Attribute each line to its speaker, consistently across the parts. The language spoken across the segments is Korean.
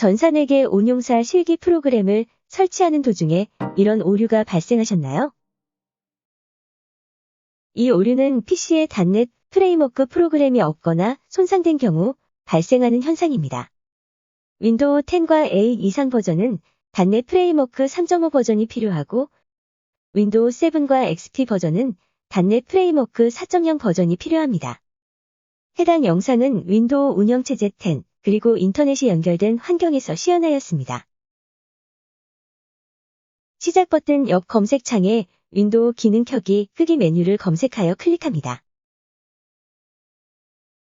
Speaker 1: 전산회계 운용사 실기 프로그램을 설치하는 도중에 이런 오류가 발생하셨나요? 이 오류는 PC에 단넷 프레임워크 프로그램이 없거나 손상된 경우 발생하는 현상입니다. 윈도우 10과 8 이상 버전은 단넷 프레임워크 3.5 버전이 필요하고 윈도우 7과 XP 버전은 단넷 프레임워크 4.0 버전이 필요합니다. 해당 영상은 윈도우 운영체제 10 그리고 인터넷이 연결된 환경에서 시연하였습니다. 시작 버튼 옆 검색창에 윈도우 기능 켜기 끄기 메뉴를 검색하여 클릭합니다.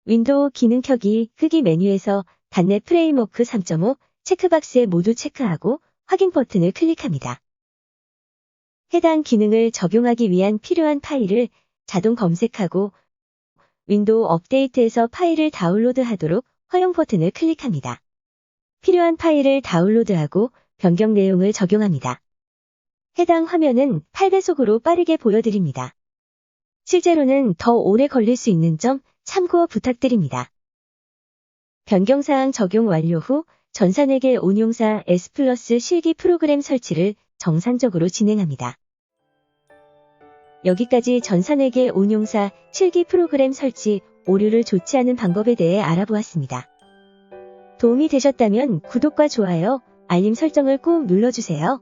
Speaker 1: 윈도우 기능 켜기 끄기 메뉴에서 단넷 프레임워크 3.5 체크박스에 모두 체크하고 확인 버튼을 클릭합니다. 해당 기능을 적용하기 위한 필요한 파일을 자동 검색하고 윈도우 업데이트에서 파일을 다운로드하도록 허용 버튼을 클릭합니다. 필요한 파일을 다운로드하고 변경 내용을 적용합니다. 해당 화면은 8배속으로 빠르게 보여드립니다. 실제로는 더 오래 걸릴 수 있는 점 참고 부탁드립니다. 변경사항 적용 완료 후 전산회계 운용사 S 플러스 실기 프로그램 설치를 정상적으로 진행합니다. 여기까지 전산회계 운용사 실기 프로그램 설치 오류를 조치하는 방법에 대해 알아보았습니다. 도움이 되셨다면 구독과 좋아요, 알림 설정을 꼭 눌러주세요.